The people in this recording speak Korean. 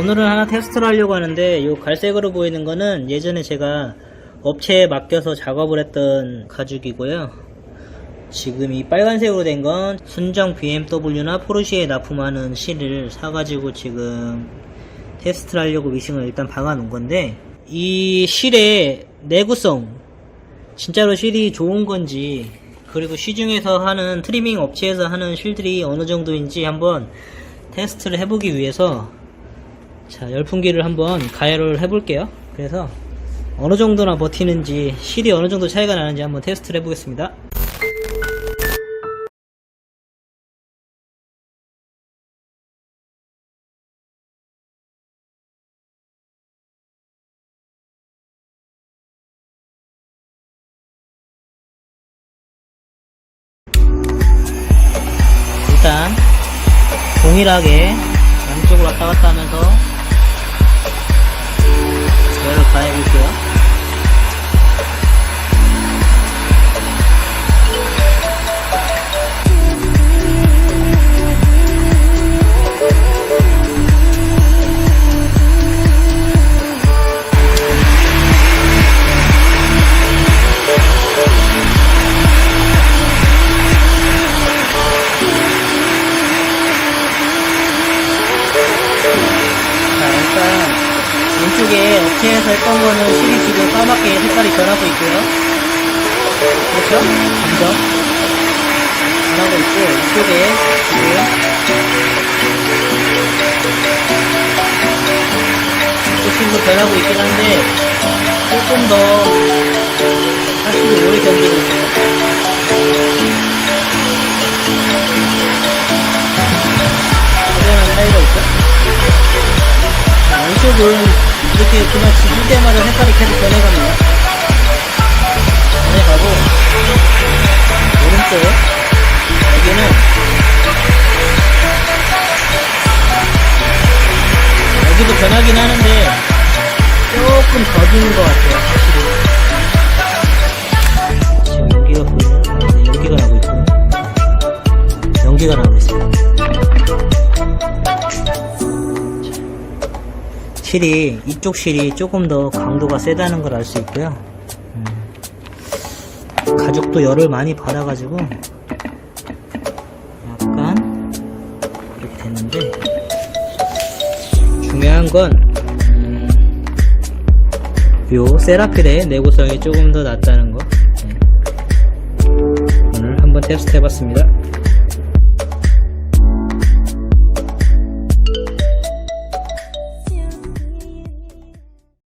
오늘은 하나 테스트를 하려고 하는데 이 갈색으로 보이는 거는 예전에 제가 업체에 맡겨서 작업을 했던 가죽이고요. 지금 이 빨간색으로 된 건 순정 BMW나 포르쉐에 납품하는 실을 사가지고 지금 테스트를 하려고 미싱을 일단 박아 놓은 건데 이 실의 내구성 진짜로 실이 좋은 건지 그리고 시중에서 하는 트리밍 업체에서 하는 실들이 어느 정도인지 한번 테스트를 해보기 위해서 자 열풍기를 한번 가열을 해볼게요. 그래서 어느 정도나 버티는지 실이 어느 정도 차이가 나는지 한번 테스트를 해보겠습니다. 일단 동일하게 양쪽으로 왔다 갔다 하면서 열을 가해볼게요 자 일단 왼쪽에 업체에서 했던 거는 실이 지금 까맣게 색깔이 변하고 있고요 그렇죠? 점점 변하고 있고 이쪽에 지금 이쪽 실도 변하고 있긴 한데 조금 더 사실 오래 견디고 있어요 확연한 차이가 있죠? 왼쪽은 이렇게 그냥 지질 때마다 색깔이 계속 변해갑니다. 변해가고, 오른쪽, 여기는, 여기도 변하긴 하는데, 조금 더디는 것 같아요, 확실히. 지금 연기가 보이면, 네, 연기가 나고 있고, 연기가 나고 있어요. 실이 이쪽 실이 조금 더 강도가 세다는 걸 알 수 있고요. 음, 가죽도 열을 많이 받아 가지고 약간 이렇게 됐는데 중요한 건 음, 요 세라필의 내구성이 조금 더 낫다는 거. 네. 오늘 한번 테스트 해봤습니다.